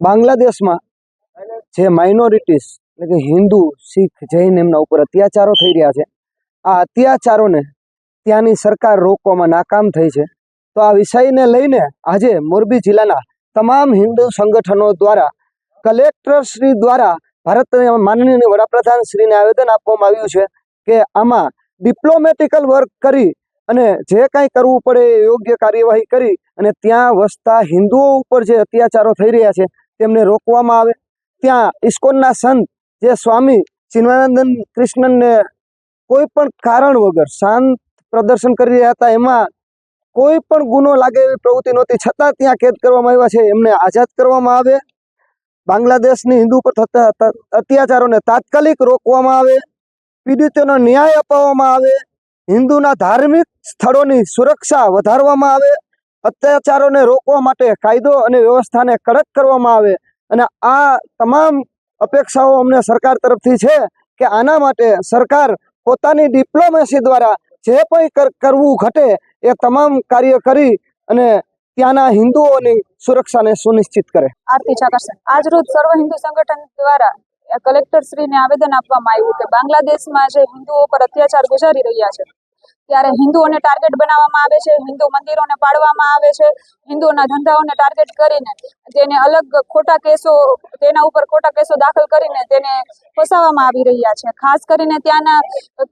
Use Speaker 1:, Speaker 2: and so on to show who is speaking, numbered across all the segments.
Speaker 1: બાંગ્લાદેશમાં જે માઇનોરિટીસ એટલે કે હિન્દુ, શીખ, જૈન એમના ઉપર અત્યાચારો થઈ રહ્યા છે. આ અત્યાચારોને ત્યાંની સરકાર રોકવામાં નાકામ થઈ છે. તો આ વિષયને લઈને આજે મોરબી જિલ્લાના તમામ હિન્દુ સંગઠનો દ્વારા કલેક્ટર શ્રી દ્વારા ભારતના માનનીય વડાપ્રધાન શ્રીને આવેદન આપવામાં આવ્યું છે કે આમાં ડિપ્લોમેટિકલ વર્ક કરી અને જે કાંઈ કરવું પડે એ યોગ્ય કાર્યવાહી કરી અને ત્યાં વસતા હિન્દુઓ ઉપર જે અત્યાચારો થઈ રહ્યા છે તેમને રોકવામાં આવે. ત્યાં ઇસ્કોનના સંત જે સ્વામી ચિન્માનંદન કૃષ્ણને કોઈ પણ કારણ વગર શાંત પ્રદર્શન કરી રહ્યા હતા, એમાં કોઈ પણ ગુનો લાગે એવી પ્રવૃત્તિ નહોતી. છતાં ત્યાં કેદ કરવામાં આવ્યા છે, એમને આઝાદ કરવામાં આવે. બાંગ્લાદેશની હિન્દુ પર થતા અત્યાચારોને તાત્કાલિક રોકવામાં આવે. પીડિતોનો ન્યાય અપાવવામાં આવે. હિન્દુના ધાર્મિક સ્થળોની સુરક્ષા વધારવામાં આવે. અત્યાચારોને રોકવા માટે કાયદો અને વ્યવસ્થાને કડક કરવામાં આવે અને આ તમામ અપેક્ષાઓ અમને સરકાર તરફથી છે કે આના માટે સરકાર પોતાની ડિપ્લોમેસી દ્વારા જે પણ કરવું ઘટે એ તમામ કાર્ય કરી અને ત્યાંના હિન્દુઓની સુરક્ષાને સુનિશ્ચિત કરે.
Speaker 2: આરતી ચાકરસન આજ સર્વ હિન્દુ સંગઠન દ્વારા કલેક્ટર શ્રીને આવેદન આપવામાં આવ્યું કે બાંગ્લાદેશમાં જે હિન્દુઓ પર અત્યાચાર ગુજારી રહ્યા છે ત્યારે હિન્દુઓને ટાર્ગેટ બનાવવામાં આવે છે, હિન્દુ મંદિરોને પાડવામાં આવે છે, હિન્દુઓના ધંધાઓને ટાર્ગેટ કરીને તેને અલગ ખોટા કેસો, તેના ઉપર ખોટા કેસો દાખલ કરીને તેને ફસાવવામાં આવી રહ્યા છે. ખાસ કરીને ત્યાંના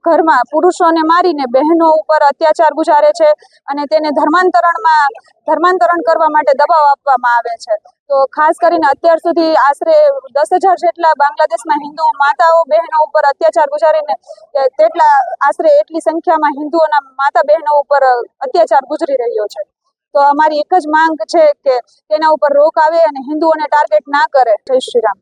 Speaker 2: ઘરમાં પુરુષોને મારીને બહેનો ઉપર અત્યાચાર ગુજારે છે અને તેને ધર્માંતરણમાં, ધર્માંતરણ કરવા માટે દબાવ આપવામાં આવે છે. તો ખાસ કરીને અત્યાર સુધી આશરે દસ હજાર જેટલા બાંગ્લાદેશમાં હિન્દુ માતાઓ, બહેનો ઉપર અત્યાચાર ગુજારીને તેટલા, આશરે એટલી સંખ્યામાં હિન્દુઓના માતા બહેનો ઉપર અત્યાચાર ગુજરી રહ્યો છે. તો અમારી એક જ માંગ છે કે તેના ઉપર રોક આવે અને હિન્દુઓને ટાર્ગેટ ના કરે. જય શ્રી રામ.